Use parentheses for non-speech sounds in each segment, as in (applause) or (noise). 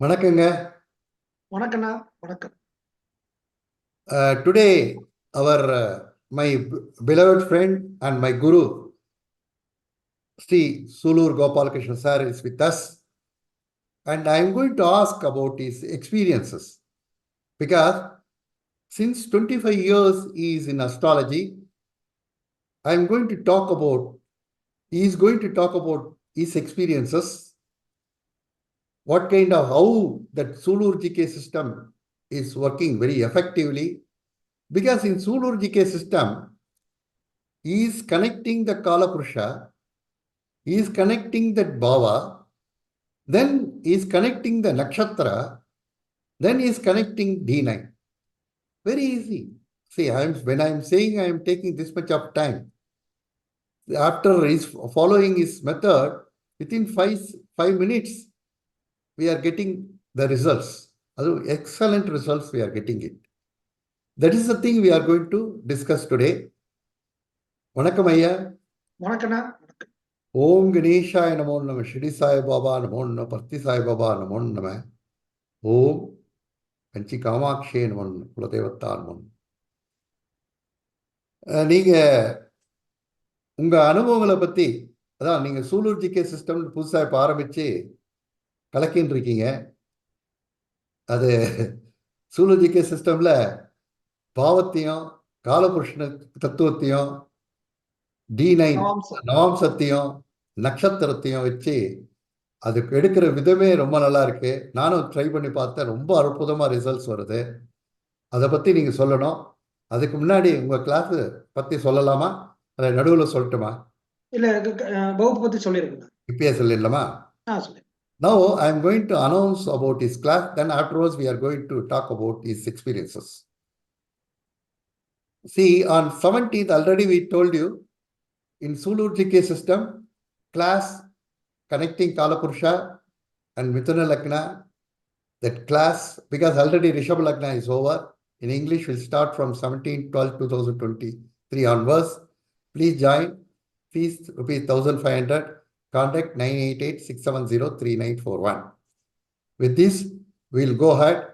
வணக்கங்க வணக்கண்ணா வணக்கம் Uh, today our uh, my b- beloved friend and my guru Sri Sulur Gopalakrishna sir is with us and I am going to ask about his experiences because since 25 years he is in astrology I am going to talk about he is going to talk about his experiences what kind of how that Sulur GK system is working very effectively because in Sulur GK system, he is connecting the Kala Purusha, he is connecting that Bhava, then he is connecting the Nakshatra, then he is connecting D9. Very easy. See, I am when I am saying I am taking this much of time, after his following his method, within five five minutes, we are getting the results. Although excellent results, we are getting it. That is the thing we are going to discuss today. வணக்கம் ஐயா வணக்கண்ணா ஓம் கணேஷாய நமோ நம shitty Sai Baba நமோ நம பர்த்தி சாய் பாபா நமோ நம ஓம் கஞ்சி காமாட்சியே நமோ குலதெய்வத்தா நமோ நீங்க உங்க அனுபவங்களை பத்தி அதான் நீங்க சூலூர் ஜிகே சிஸ்டம் புதுசா இப்ப ஆரம்பிச்சு கலக்கின்னு இருக்கீங்க அது சூலூர் ஜிகே சிஸ்டம்ல பாவத்தையும் காலபுருஷன தத்துவத்தையும் டி நைன். நவாம்சத்தையும் நட்சத்திரத்தையும் வச்சு அதுக்கு எடுக்கிற விதமே ரொம்ப நல்லா இருக்கு. நானும் ட்ரை பண்ணி பார்த்தேன். ரொம்ப அற்புதமா ரிசல்ட்ஸ் வருது. அதை பத்தி நீங்க சொல்லணும். அதுக்கு முன்னாடி உங்க கிளாஸ் பத்தி சொல்லலாமா? அதை நடுவில் சொல்லட்டுமா? இல்ல வகுப்பு பத்தி சொல்லிருக்கேன் இப்பயே சொல்லிடலாமா? ஆ சொல்லி Now I am going to announce about his class, then afterwards we are going to talk about his experiences. See, on 17th, already we told you, in Sulur GK system, class connecting Kalapurusha and Mithuna Lagna, that class, because already Rishabh Lagna is over, in English will start from 17 12 2023 onwards. Please join, fees rupees 1500, contact 988-670-3941. With this, we'll go ahead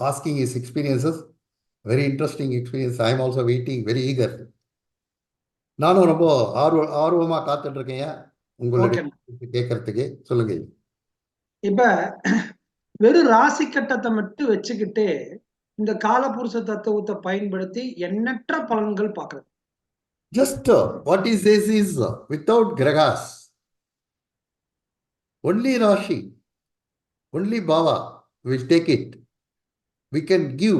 asking his experiences. Very interesting experience. I am also waiting, very eager. நானும் ரொம்ப ஆர்வ ஆர்வமா காத்துட்டு இருக்கேன் உங்களுடைய கேட்கறதுக்கு சொல்லுங்க இப்ப வெறும் ராசி கட்டத்தை மட்டும் வச்சுக்கிட்டு இந்த காலபுருஷ தத்துவத்தை பயன்படுத்தி எண்ணற்ற பலன்கள் பார்க்கறது Just uh, what he says is uh, without gragas, only Rashi, only Bhava will take it. We can give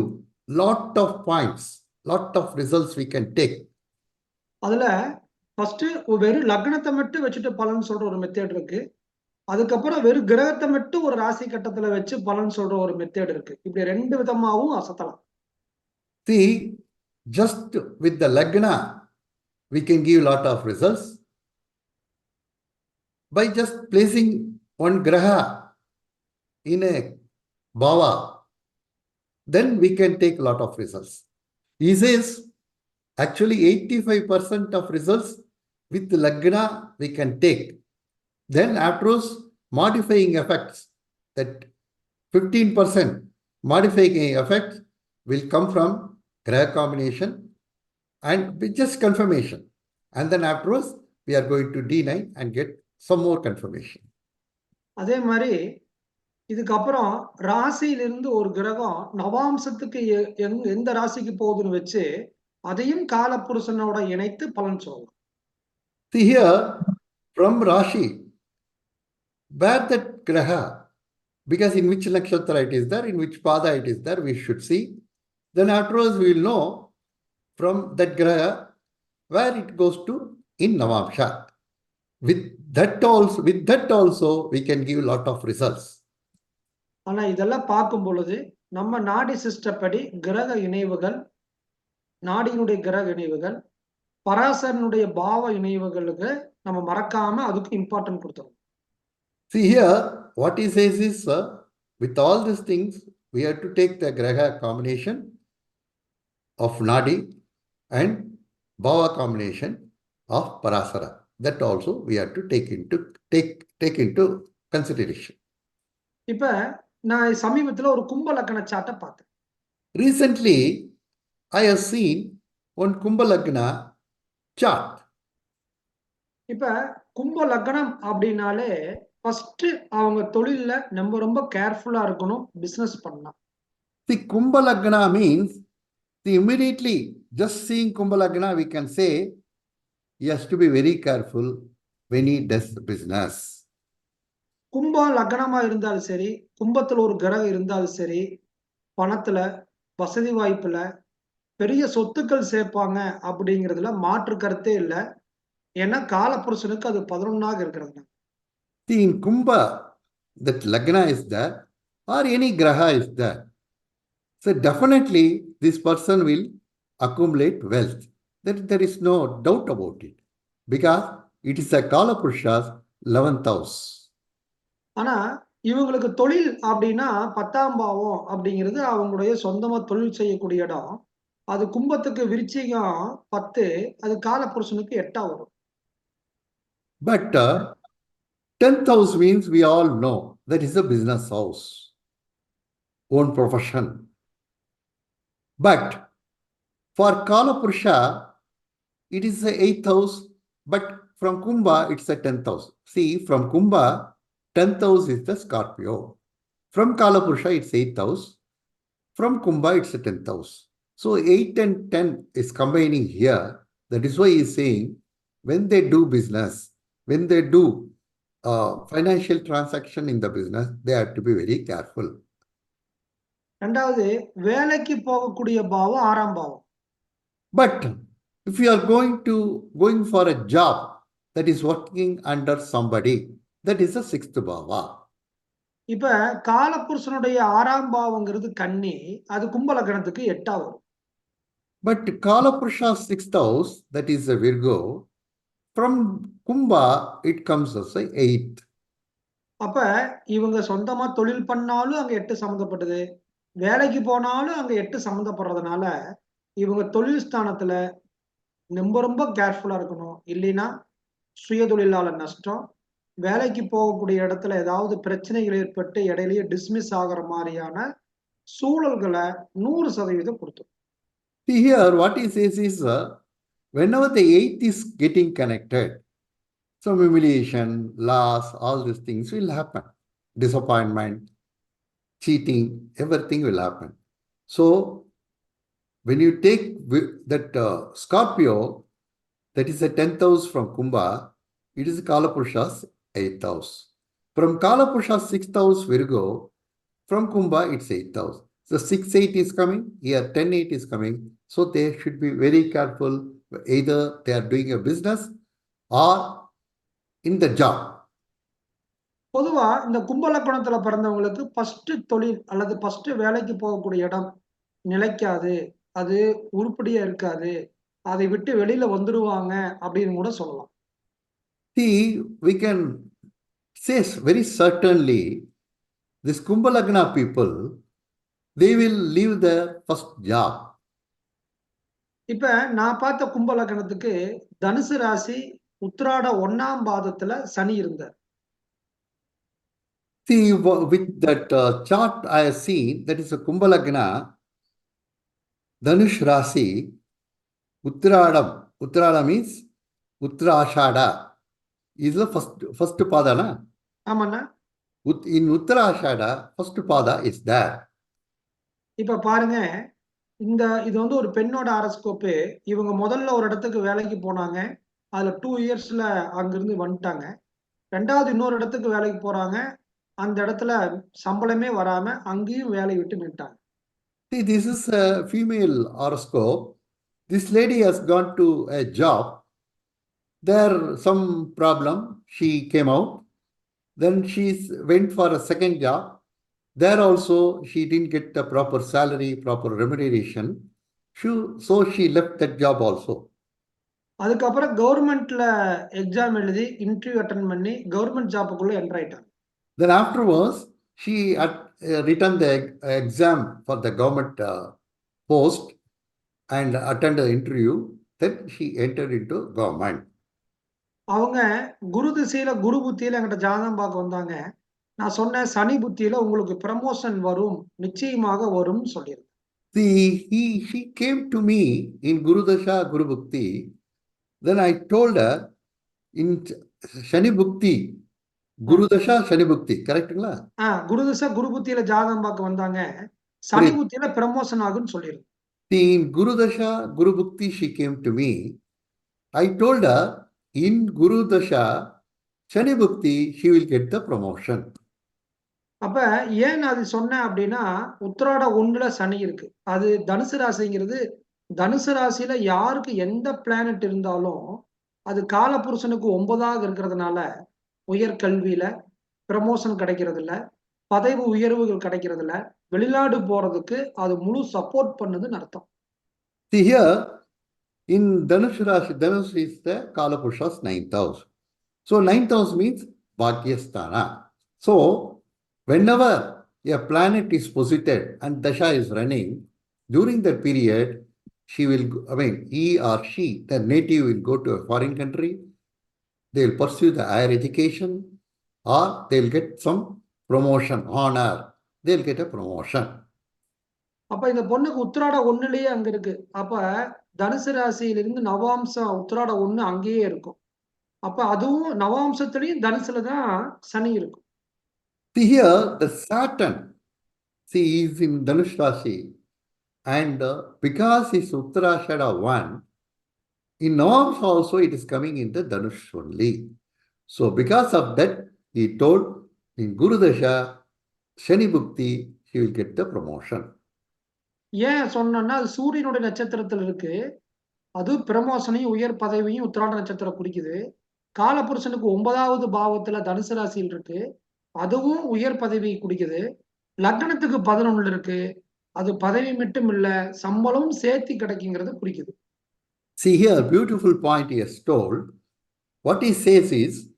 lot of points, lot of results we can take. அதுல ஃபர்ஸ்ட் வெறும் லக்னத்தை மட்டும் வச்சுட்டு பலன் சொல்ற ஒரு மெத்தேட் இருக்கு அதுக்கப்புறம் வெறும் கிரகத்தை மட்டும் ஒரு ராசி கட்டத்துல வச்சு பலன் சொல்ற ஒரு மெத்தேட் இருக்கு இப்படி ரெண்டு விதமாவும் அசத்தலாம் See, just with the Lagna, we can give lot of results. By just placing one Graha in a Bhava, then we can take a lot of results. He says, actually 85% of results with Lagna we can take. Then afterwards, modifying effects, that 15% modifying effects will come from Graha combination and just confirmation. And then afterwards, we are going to D9 and get some more confirmation. அதே மாதிரி இதுக்கப்புறம் ராசியிலிருந்து ஒரு கிரகம் நவாம்சத்துக்கு எ- எங்க- எந்த ராசிக்கு போகுதுன்னு வச்சு அதையும் காலபுருஷனோட இணைத்து பலன் சொல்லலாம் See here, from Rashi, where that Graha, because in which nakshatra it is there, in which pada it is there, we should see. Then afterwards, we will know from that Graha where it goes to in Navamsha. With that also, with that also, we can give lot of results. ஆனா இதெல்லாம் பார்க்கும் பொழுது நம்ம நாடி சிஸ்டப்படி கிரக இணைவுகள் நாடியினுடைய கிரக இணைவுகள் பராசரனுடைய பாவ இணைவுகளுக்கு நம்ம மறக்காம அதுக்கு இம்பார்ட்டன்ட் கொடுத்துரும் See here, what he says is, uh, with all these things, we have to take the Graha combination of Nadi and Bhava combination of Parasara. That also we have to take into take take into consideration. இப்ப நான் சமீபத்துல ஒரு கும்ப லக்கண சாட்டை பார்த்தேன் Recently, I have seen one Kumbhalagna chart. இப்ப கும்ப லக்னம் அப்படின்னாலே ஃபர்ஸ்ட் அவங்க தொழில்ல நம்ம ரொம்ப கேர்ஃபுல்லா இருக்கணும் பிசினஸ் பண்ணலாம் See, Kumbhalagna means, see, immediately, just seeing Kumbhalagna, we can say, he has to be very careful when he does business. கும்பம் லக்னமா இருந்தாலும் சரி கும்பத்துல ஒரு கிரகம் இருந்தாலும் சரி பணத்துல வசதி வாய்ப்புல பெரிய சொத்துக்கள் சேர்ப்பாங்க அப்படிங்கிறதுல மாற்று கருத்தே இல்லை ஏன்னா காலப்புருஷனுக்கு அது பதினொன்னாக இருக்கிறது in Kumbha, that Lagna is there, or any Graha is there. So, definitely, this person will accumulate wealth. There, there is no doubt about it. Because it is a Kala Purusha's 11th house. ஆனா இவங்களுக்கு தொழில் அப்படின்னா பத்தாம் பாவம் அப்படிங்கிறது அவங்களுடைய சொந்தமா தொழில் செய்யக்கூடிய இடம் அது கும்பத்துக்கு விருச்சிகம் பத்து அது காலப்புருஷனுக்கு எட்டா வரும் But uh, 10th house means we all know that is a business house, own profession. But for Kala Purusha, it is the 8th house, but from Kumbha, it's the 10th house. See, from Kumbha, 10th house is the Scorpio. From Kala Purusha, it's 8th house. From Kumbha, it's the 10th house. So 8 and 10 is combining here. That is why he is saying when they do business, when they do uh, financial transaction in the business, they have to be very careful. ரெண்டாவது வேலைக்கு போகக்கூடிய பாவம் ஆறாம் பாவம் But if you are going to going for a job that is working under somebody, that is a sixth bhava. இப்ப காலப்புருஷனுடைய ஆறாம் பாவங்கிறது கன்னி அது கும்ப லக்னத்துக்கு எட்டா வரும் But Kala Purusha's sixth house, that is a Virgo, from Kumbha, it comes as a eighth. அப்ப இவங்க சொந்தமா தொழில் பண்ணாலும் அங்க எட்டு சம்மந்தப்பட்டது வேலைக்கு போனாலும் அங்க எட்டு சம்மந்தப்படுறதுனால இவங்க தொழில் ஸ்தானத்துல ரொம்ப ரொம்ப கேர்ஃபுல்லா இருக்கணும் இல்லைன்னா சுய தொழிலாளர் நஷ்டம் வேலைக்கு போகக்கூடிய இடத்துல ஏதாவது பிரச்சனைகள் ஏற்பட்டு இடையிலேயே டிஸ்மிஸ் ஆகுற மாதிரியான சூழல்களை நூறு சதவீதம் கொடுத்துரும் See here, what he says is uh, whenever the eighth is getting connected, some humiliation, loss, all these things will happen. Disappointment, cheating, everything will happen. So, when you take that uh, Scorpio, that is the 10th house from Kumbha, it is Kalapurusha's 8th house. From Kalapurusha's 6th house, Virgo, from Kumbha, it's 8th house. So 6 8 is coming, here 10 8 is coming. So they should be very careful. Either they are doing a business or in the job. பொதுவா இந்த கும்பலக்கணத்துல பிறந்தவங்களுக்கு first தொழில் அல்லது first வேலைக்கு போகக்கூடிய இடம் நிலைக்காது அது உருப்படியா இருக்காது அதை விட்டு வெளியில வந்துடுவாங்க அப்படின்னு கூட சொல்லலாம் See, we can say s- very certainly this Kumbhalagna people, they will leave their first job. இப்ப நான் பார்த்த கும்பலக்கணத்துக்கு தனுசு ராசி உத்திராட ஒண்ணாம் பாதத்துல சனி இருந்தார் See, with that uh, chart I have seen, that is a Kumbhalagna, Uttaradam. Uttarada means Uttarashada is the first, first pada, na? ஆமாண்ணா. Ut- In Uttarashada, first pada is there. இப்ப பாருங்க இந்த இது வந்து ஒரு பெண்ணோட அரஸ்கோப்பு இவங்க முதல்ல ஒரு இடத்துக்கு வேலைக்கு போனாங்க. அதுல டூ இயர்ஸ்ல அங்கிருந்து வந்துட்டாங்க. ரெண்டாவது இன்னொரு இடத்துக்கு வேலைக்கு போறாங்க. அந்த இடத்துல சம்பளமே வராம அங்கேயும் வேலையை விட்டு நின்ட்டாங்க See, this is a female horoscope. This lady has gone to a job. There some problem. She came out. Then she went for a second job. There also she didn't get the proper salary, proper remuneration. She, so she left that job also. அதுக்கப்புறம் கவர்மெண்ட்ல exam எழுதி interview attend பண்ணி government ஜாப்புக்குள்ள enter ஆயிட்டாங்க Then afterwards, she had uh, written the ex- exam for the government uh, post and attended the interview. Then she entered into government. அவங்க குரு திசையில குரு புத்தியில என்கிட்ட ஜாதகம் பார்க்க வந்தாங்க நான் சொன்னேன் சனி புத்தியில உங்களுக்கு ப்ரமோஷன் வரும் நிச்சயமாக வரும்னு சொல்லியிருக்கேன் See, he, she came to me in Guru Dasha, Guru Bhakti. Then I told her in Shani Bhakti, Dasha, Shani Bhakti, correctங்களா? ஆஹ் குருதிசா குரு புத்தியில ஜாதகம் பார்க்க வந்தாங்க சனி. புத்தியில ப்ரமோஷன் ஆகும்னு Dasha, Guru Bhakti, she came to me. I told her in Guru Dasha, Shani Bhakti, she will get the promotion. அப்ப ஏன் அது சொன்னேன் அப்படின்னா உத்திராட ஒண்ணுல சனி இருக்கு அது தனுசு ராசிங்கிறது தனுசு ராசியில யாருக்கு எந்த பிளானட் இருந்தாலும் அது காலபுருஷனுக்கு ஒன்பதாக இருக்கிறதுனால உயர்கல்வியில ப்ரமோஷன் கிடைக்கிறது இல்ல பதவி உயர்வுகள் கிடைக்கிறது இல்ல வெளிநாடு போறதுக்கு அது முழு சப்போர்ட் பண்ணுதுன்னு அர்த்தம் See here, in Dhanush Rashi, Dhanush is the Kalapurusha's ninth house. So ninth house means Bhagyasthana. So whenever a planet is posited and Dasha is running, during that period, she will, go- I mean, he or she, the native will go to a foreign country, they'll pursue the higher education, or they'll get some promotion, honor, they'll get a promotion. அப்ப இந்த பொண்ணுக்கு உத்திராட ஒண்ணுலயே அங்க இருக்கு அப்ப தனுசு ராசியிலிருந்து நவாம்சம் உத்திராட ஒண்ணு அங்கேயே இருக்கும் அப்ப அதுவும் நவாம்சத்திலையும் தனுசுல தான் சனி இருக்கும் See here, the Saturn, see, he is in Dhanush Rashi, and uh, because he's Uttarashada one, in norms also it is coming in the Dhanush only. So because of that, he told in Guru Dasha, Shani Bhukti, he will get the promotion. ஏன் சொன்னேன்னா அது சூரியனுடைய நட்சத்திரத்துல இருக்கு. அது பிரமோஷனையும் உயர் பதவியும் உத்திராட நட்சத்திரம் குறிக்குது. காலபுருஷனுக்கு ஒன்பதாவது பாவத்துல தனுசு ராசியில் இருக்கு. அதுவும் உயர் பதவி குறிக்குது. லக்னத்துக்கு பதினொன்னுல இருக்கு. அது பதவி மட்டும் இல்ல சம்பளமும் சேர்த்து கிடைக்குங்கிறது குறிக்குது. See here, beautiful point he has told. What he says is,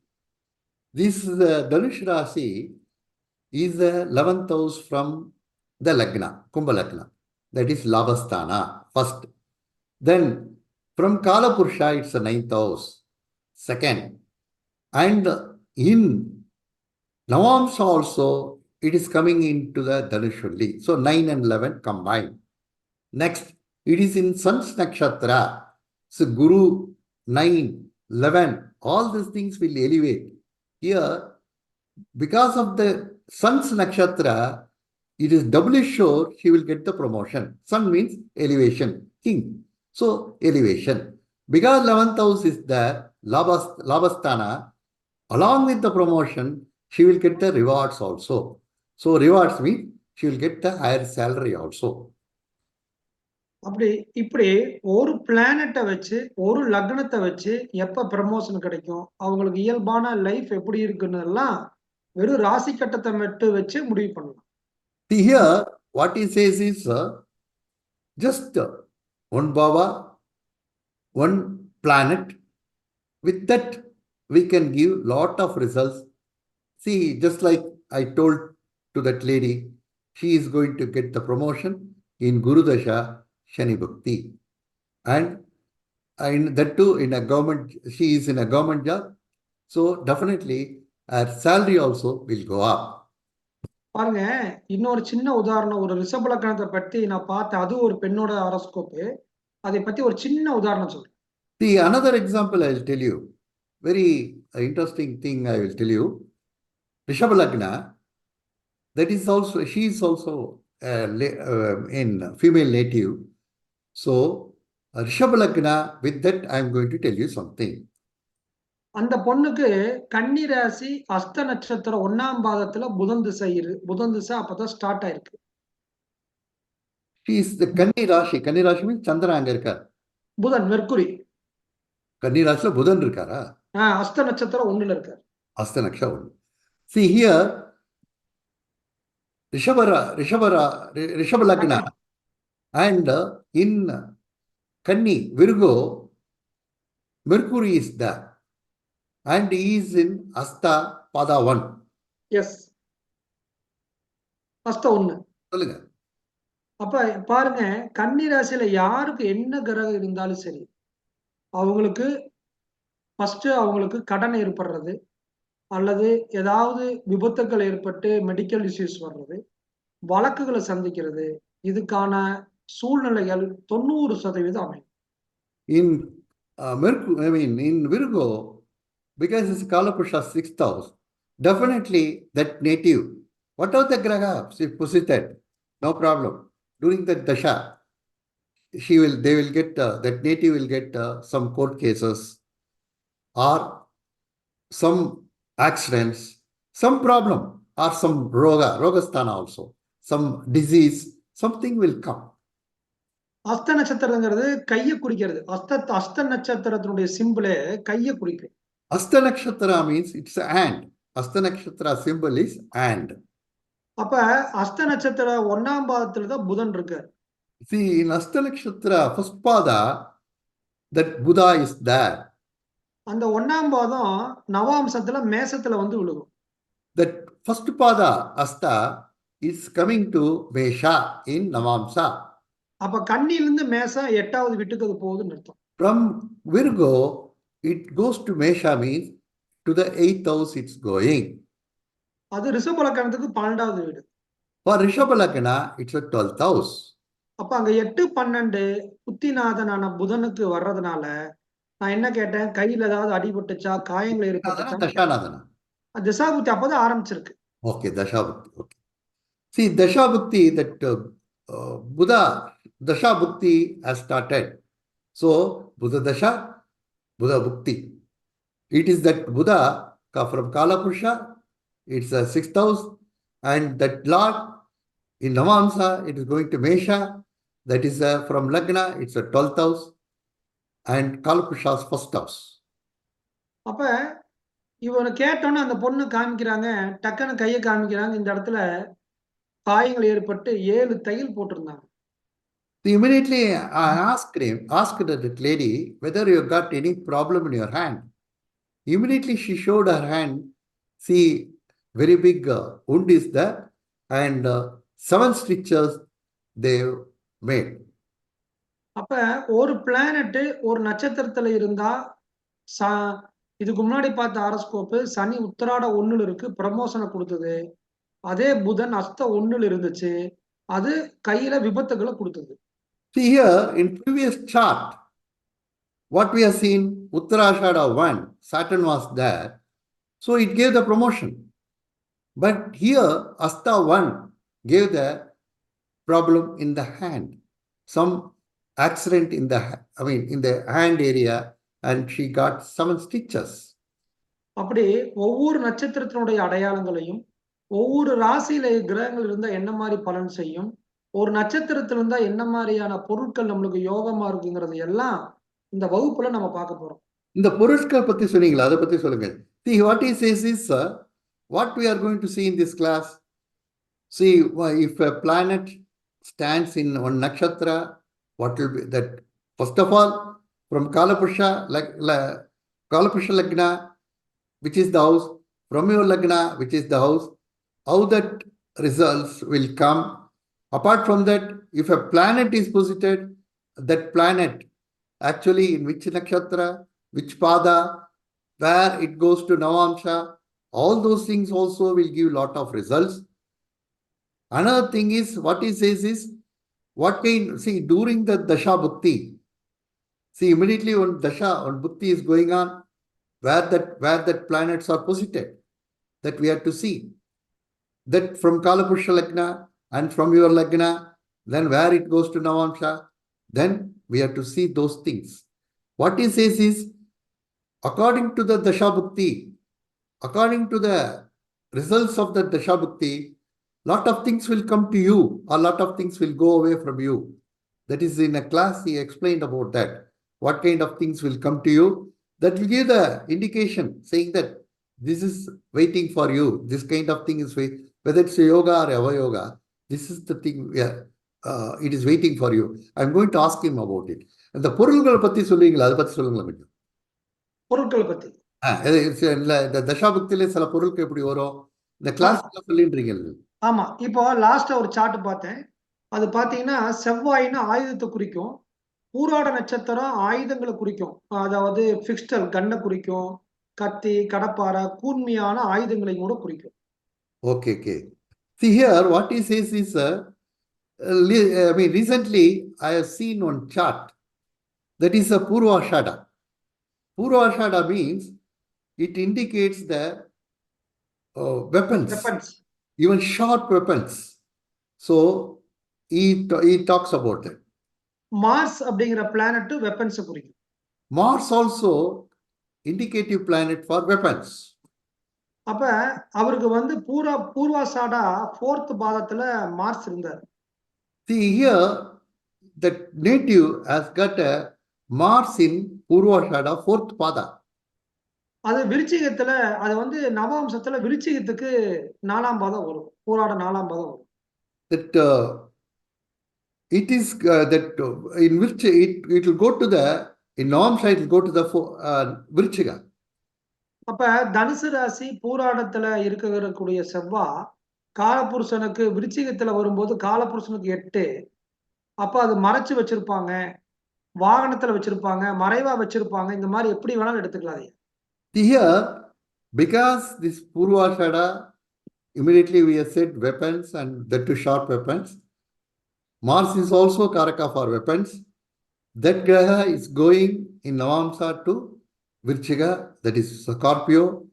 this is the Dhanush Rasi is the 11th house from the Lagna, Kumbha Lagna. That is Labasthana, first. Then from Kala Purusha, it's the ninth house, second. And in Navamsa also, it is coming into the Dhanush only. So 9 and 11 combined. Next, it is in Sun's Nakshatra. So Guru 9, 11, all these things will elevate. Here, because of the Sun's Nakshatra, it is doubly sure he will get the promotion. Sun means elevation, king. So elevation. Because 11th house is there, Labas, Labasthana, along with the promotion, she will get the rewards also. So rewards mean she will get the higher salary also. அப்படி இப்படி ஒரு பிளானட்டை வச்சு ஒரு லக்னத்தை வச்சு எப்போ promotion கிடைக்கும் அவங்களுக்கு இயல்பான லைஃப் எப்படி இருக்குன்னெல்லாம் வெறும் ராசி கட்டத்தை மட்டும் வச்சு முடிவு பண்ணலாம் here what is chase is just one Baba one planet with that we can give lot of results see just like I told to that lady she is going to get the promotion in Gurudasha Shani Bhakti. And in that too, in a government, she is in a government job. So definitely her salary also will go up. பாருங்க இன்னொரு சின்ன உதாரணம் ஒரு ரிஷப லக்னத்தை பத்தி நான் பார்த்தேன் அது ஒரு பெண்ணோட அரஸ்கோப்பு அதை பத்தி ஒரு சின்ன உதாரணம் சொல்றேன் See, another example I will tell you. Very uh, interesting thing I will tell you. Rishabha Lagna, that is also, she is also uh, la- uh, in female native. So, uh, Rishabha Lagna, with that I am going to tell you something. அந்த பொண்ணுக்கு கன்னி ராசி அஸ்த நட்சத்திரம் ஒன்னாம் பாதத்துல புதன் திசை இரு புதன் திசை அப்பதான் ஸ்டார்ட் ஆயிருக்கு is the Kanni Rashi. Kanni Rashi means Chandra அங்க இருக்கார். புதன் மெர்க்குரி கன்னி ராசில புதன் இருக்காரா? ஆஹ் அஸ்த நட்சத்திரம் ஒண்ணுல இருக்காரு Asta Naksha only. See here, Rishabhara, Rishabhara, Rishabha Lagna, and uh, in Kanni, Virgo, Mercury is there, and he is in Asta Pada 1. Yes அஸ்த ஒண்ணு சொல்லுங்க. அப்ப பாருங்க கன்னி ராசியில யாருக்கு என்ன கிரகம் இருந்தாலும் சரி அவங்களுக்கு ஃபர்ஸ்ட் அவங்களுக்கு கடன் ஏற்படுறது அல்லது ஏதாவது விபத்துக்கள் ஏற்பட்டு மெடிக்கல் இஷ்யூஸ் வர்றது வழக்குகளை சந்திக்கிறது இதுக்கான சூழ்நிலைகள் தொண்ணூறு சதவீதம் அமையும் In uh, Mercu, I mean, in Virgo, because it's Kalapusha sixth house, definitely that native, whatever the graha is posited, no problem. During the dasha, she will, they will get, uh, that native will get uh, some court cases or some accidents, some problem or some roga, rogasthana also, some disease, something will come. அஸ்த நட்சத்திரங்கிறது கையை குறிக்கிறது அஸ்த அஸ்த நட்சத்திரத்தினுடைய சிம்பிளே கையை குறிக்கும் Nakshatra means it's a hand. Asta Nakshatra symbol is hand. அப்ப அஸ்த நட்சத்திர ஒன்னாம் பாதத்துல தான் புதன் இருக்கார் See, in Asta Nakshatra, first pada, that Buddha is there. அந்த ஒன்னாம் பாதம் நவாம்சத்துல மேசத்துல வந்து விழுகும் That first pada, Asta, is coming to Mesha in Navamsa. அப்ப கண்ணிலிருந்து மேசம் எட்டாவது வீட்டுக்கு அது போகுதுன்னு அர்த்தம் From Virgo, it goes to Mesha means to the eighth house it's going. அது ரிஷபலக்கணத்துக்கு பன்னெண்டாவது வீடு For Rishabhalakana, it's a twelfth house. அப்ப அங்க எட்டு பன்னெண்டு புத்திநாதனான புதனுக்கு வர்றதுனால நான் என்ன கேட்டேன் கையில ஏதாவது அடிபட்டுச்சா காயங்கள் ஏற்பட்டுச்சா Dashanadana. திசாபுத்தி அப்பதான் ஆரம்பிச்சிருக்கு Okay, Dashabhukti. Okay. See, Dashabhukti, that uh, uh, Buddha, Dashabhukti has started. So, Buddha Dasha, Buddha Bhukti. It is that Buddha ka- from Kalapurusha, it's a sixth house, and that Lord in Navamsa, it is going to Mesha, that is uh, from Lagna, it's a twelfth house, and Kalapurusha's first house. அப்ப இவனை கேட்டோன்னே அந்த பொண்ணு காமிக்கிறாங்க டக்குன்னு கையை காமிக்கிறாங்க இந்த இடத்துல காயங்கள் ஏற்பட்டு ஏழு தையல் போட்டிருந்தாங்க So immediately I asked him, asked that lady whether you got any problem in your hand. Immediately she showed her hand. See, very big uh, wound is there, and uh, seven stitches they made. அப்ப ஒரு planet ஒரு நட்சத்திரத்துல இருந்தா ச இதுக்கு முன்னாடி பார்த்த ஆரஸ்கோப்பு சனி உத்தராட ஒண்ணுல இருக்கு ப்ரமோஷனை கொடுத்தது அதே புதன் அஸ்த ஒண்ணுல இருந்துச்சு அது கையில விபத்துகளை கொடுத்தது See here in previous chart, what we have seen, Uttarashada 1, Saturn was there, so it gave the promotion. But here, Asta 1 gave the problem in the hand, some accident in the, I mean, in the hand area, and she got seven stitches. அப்படி ஒவ்வொரு நட்சத்திரத்தினுடைய அடையாளங்களையும் ஒவ்வொரு ராசியில கிரகங்கள் இருந்தா என்ன மாதிரி பலன் செய்யும் ஒரு நட்சத்திரத்துல இருந்தா என்ன மாதிரியான பொருட்கள் நம்மளுக்கு யோகமா இருக்குங்கிறது எல்லாம் இந்த வகுப்புல நம்ம பார்க்க போறோம் இந்த பொருட்கள் பத்தி சொன்னீங்களா அதை பத்தி சொல்லுங்க the what is is is what we are going to see in this class see if a planet stands in one nakshatra what will be that first of all from Kalapurusha luck ல Kalapurusha lagna which is the house from your Lagna, which is the house, how that results will come apart from that if a planet is posited that planet actually in which nakshatra which pada, where it goes to Navamsha, all those things also will give lot of results. Another thing is what he says is what kind see during the Dasha Bhukti. See immediately when Dasha when Bhukti is going on, where that where that planets are posited, that we have to see. That from Kalapusha Lagna and from your Lagna, then where it goes to Navamsha, then we have to see those things. What he says is, according to the Dasha Bhukti, according to the results of the Dasha Bhukti, lot of things will come to you, a lot of things will go away from you. That is in a class he explained about that. What kind of things will come to you? That will give the indication saying that this is waiting for you. This kind of thing is wait, whether it's yoga or avayoga. This is the thing. Yeah, uh, it is waiting for you. I'm going to ask him about it. அந்த பொருள்களை பத்தி சொல்லுவீங்களா அதை பத்தி சொல்லுங்களேன் கொஞ்சம் பொருட்களை இது இல்ல இந்த தசாபக்தியில சில பொருட்கள் எப்படி வரும். இந்த கிளாஸ் சொல்லின்றீங்க ஆமா இப்போ லாஸ்டா ஒரு சார்ட் பார்த்தேன். அது பாத்தீங்கன்னா செவ்வாய்னா ஆயுதத்தை குறிக்கும். பூராட நட்சத்திரம் ஆயுதங்களை குறிக்கும். அதாவது பிக்ஸ்டல் கண்ணை குறிக்கும். கத்தி கடப்பாரை கூர்மையான ஆயுதங்களையும் கூட குறிக்கும். Okay, okay. See here, what he says is, uh, uh, li- I mean, recently I have seen one chart that is a Purvashada. Purvashada means it indicates the uh, weapons, weapons even sharp weapons. So he, ta- he talks about that. Mars அப்படிங்கிற planet weapons குறிக்கும் Mars also indicative planet for weapons. அப்ப அவருக்கு வந்து பூரா Purvashada fourth பாதத்துல Mars இருந்தார் See here, that native has got a Mars in Purvashada, fourth pada. அது விருச்சிகத்துல அது வந்து நவம்சத்துல விருச்சிகத்துக்கு நாலாம் பாதம் வரும் பூராட நாலாம் பாதம் வரும் that uh, it is uh, that uh, in which it it will go to the in norm side it will go to the fo- uh, Virchiga. அப்ப தனுசு ராசி பூராடத்துல இருக்கக்கூடிய செவ்வா காலபுருஷனுக்கு விருச்சிகத்துல வரும்போது காலபுருஷனுக்கு எட்டு அப்ப அது மறைச்சு வச்சிருப்பாங்க வாகனத்துல வச்சிருப்பாங்க மறைவா வச்சிருப்பாங்க இந்த மாதிரி எப்படி வேணாலும் எடுத்துக்கலாம் அதை. See here, because this Purvashada, immediately we have said weapons and the two sharp weapons. Mars is also Karaka for weapons. That Graha is going in Navamsa to Virchiga, that is Scorpio.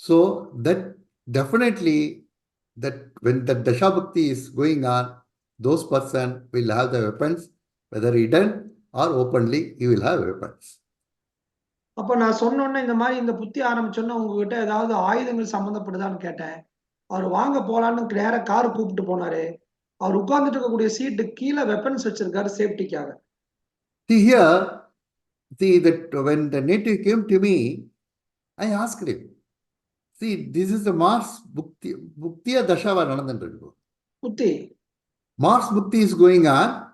So that definitely that when the Dashabhakti is going on, those person will have the weapons, whether hidden or openly, he will have weapons. அப்ப நான் சொன்னோன்னே இந்த மாதிரி இந்த புத்தி ஆரம்பிச்சோன்னா உங்ககிட்ட ஏதாவது ஆயுதங்கள் சம்மந்தப்படுதான்னு கேட்டேன் அவர் வாங்க போலான்னு நேரா கார் கூப்பிட்டு போனாரு அவர் உட்கார்ந்துட்டு இருக்கக்கூடிய சீட்டு கீழே வெப்பன்ஸ் வச்சிருக்காரு சேஃப்டிக்காக See that when the native came to me, I asked him, see, this is the Mars Bhukti, Bhuktiya Dashava Nanandan Bhukti. Mars Bhukti is going on.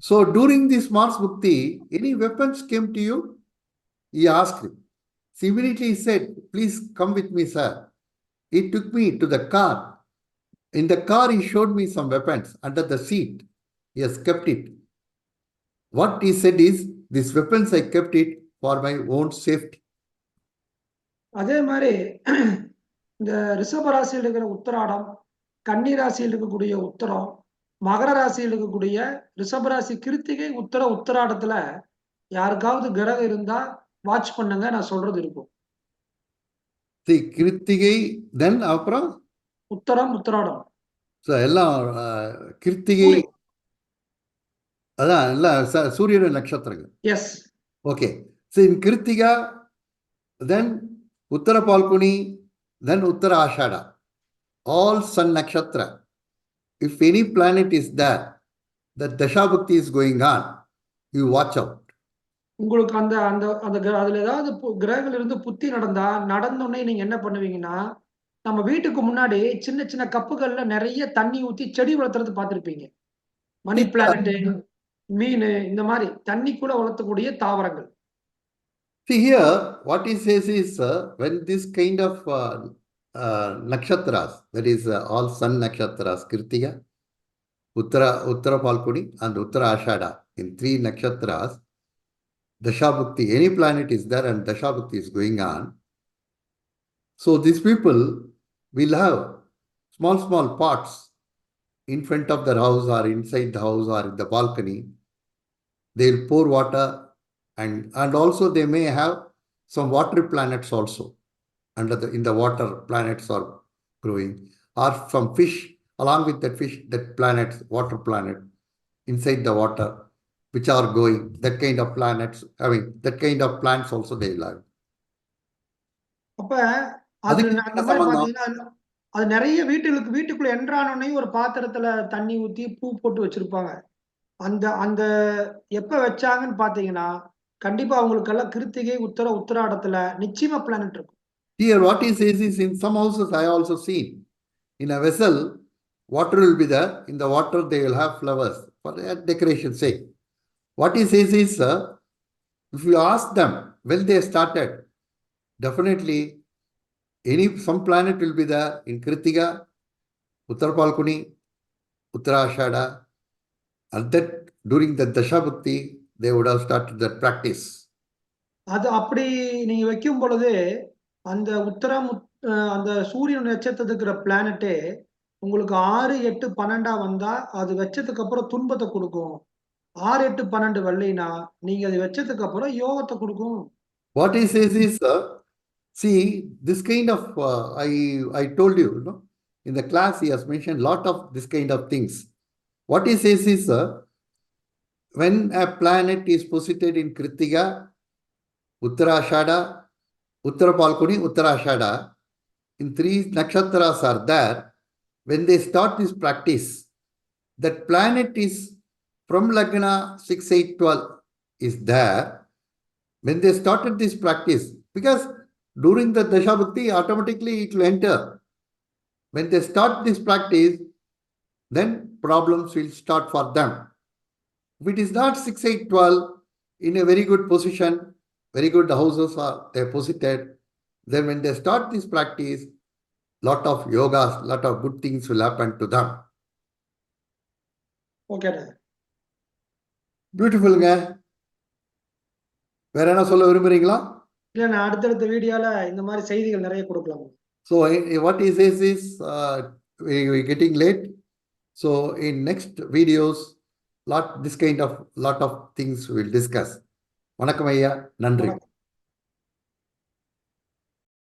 So during this Mars Bhukti, any weapons came to you? He asked him. So immediately he said, please come with me, sir. He took me to the car. In the car, he showed me some weapons under the seat. He has kept it. What he said is, these weapons I kept it for my own safety. அதே மாதிரி (clears throat) இந்த ரிஷப ராசியில் இருக்கிற உத்தராடம் கன்னி ராசியில் இருக்கக்கூடிய உத்தரம் மகர ராசியில் இருக்கக்கூடிய ரிஷப ராசி கிருத்திகை உத்தர உத்தராடத்துல யாருக்காவது கிரகம் இருந்தா வாட்ச் பண்ணுங்க நான் சொல்றது இருக்கும் See, கிருத்திகை then அப்புறம் உத்தரம் உத்தராடம் எல்லாம் கிருத்திகை. அதான் ச- சூரியன் நட்சத்திரங்கள். Yes so in Kritika, then Uttara Palkuni, then Uttara Ashada, all sun nakshatra. If any planet is there, the Dashabhakti is going on, you watch out. உங்களுக்கு அந்த அந்த அந்த அதுல ஏதாவது கிரகங்கள் இருந்து புத்தி நடந்தா நடந்த உடனே நீங்க என்ன பண்ணுவீங்கன்னா நம்ம வீட்டுக்கு முன்னாடி சின்ன சின்ன கப்புகள்ல நிறைய தண்ணி ஊத்தி செடி வளர்த்துறது பார்த்திருப்பீங்க. மணி பிளானட் மீன் இந்த மாதிரி தண்ணிக்குள்ள வளர்த்தக்கூடிய தாவரங்கள் See here, what he says is uh, when this kind of uh, uh, nakshatras, that is uh, all sun nakshatras, Kritika, Uttara, Uttara Palkuni and Uttara Ashada, in three nakshatras, Dashabhakti, any planet is there and Dashabhakti is going on. So these people will have small, small pots in front of their house or inside the house or in the balcony. They'll pour water and, and also they may have some water planets also under the, in the water planets are growing or some fish along with that fish, that planets, water planet inside the water, which are going, that kind of planets, I mean, that kind of plants also they have. அப்ப அது அந்த மாதிரி? பாத்தீங்கன்னா அது நிறைய வீட்டுகளுக்கு வீட்டுக்குள்ள என்ட்ரானோடனே ஒரு பாத்திரத்துல தண்ணி ஊத்தி பூ போட்டு வச்சிருப்பாங்க அந்த அந்த எப்ப வச்சாங்கன்னு பாத்தீங்கன்னா கண்டிப்பா அவங்களுக்கு எல்லாம் கிருத்திகை உத்தர உத்தராடத்துல நிச்சயமா பிளானட் இருக்கும் Here, what he says is in some houses I also seen, in a vessel, water will be there. In the water, they will have flowers for their decoration sake. What he says is, uh, if you ask them when they started, definitely any some planet will be there in Kritika, Uttar Palkuni, Uttarashada, and that during the Dashabhakti, they would have started their practice. அது அப்படி நீங்க வைக்கும் பொழுது அந்த உத்தரம் அந்த சூரியன் நட்சத்திரத்துக்கு இருக்கிற பிளானட்டே உங்களுக்கு ஆறு எட்டு பன்னெண்டா வந்தா அது வச்சதுக்கு அப்புறம் துன்பத்தை கொடுக்கும். ஆறு எட்டு பன்னெண்டு வரலைன்னா நீங்க அது வச்சதுக்கு அப்புறம் யோகத்தை கொடுக்கும். What he says is, uh, see, this kind of, uh, I, I told you, you know, in the class, he has mentioned lot of What he says is, uh, when a planet is posited in Kritiga, Uttarashada, Uttarapalkuni, Uttarashada, in three nakshatras are there, when they start this practice, that planet is from Lagna 6, 8, 12 is there, when they started this practice, because during the Dashabhakti, automatically it will enter. When they start this practice, then problems will start for them. If it is not 6, 8, 12, in a very good position, very good houses are they posited, then when they start this practice, lot of yogas, lot of good things will happen to them. ஓகேண்ணா பியூட்டிஃபுல்ங்க வேற என்ன சொல்ல விரும்புறீங்களா இல்லைண்ணா அடுத்தடுத்த வீடியோல இந்த மாதிரி செய்திகள் நிறைய கொடுக்கலாம் eh, eh, says is, uh, we, we getting late. So in next videos, lot, this kind of, lot of things we'll discuss. வணக்கம் ஐயா நன்றி வணக்கம்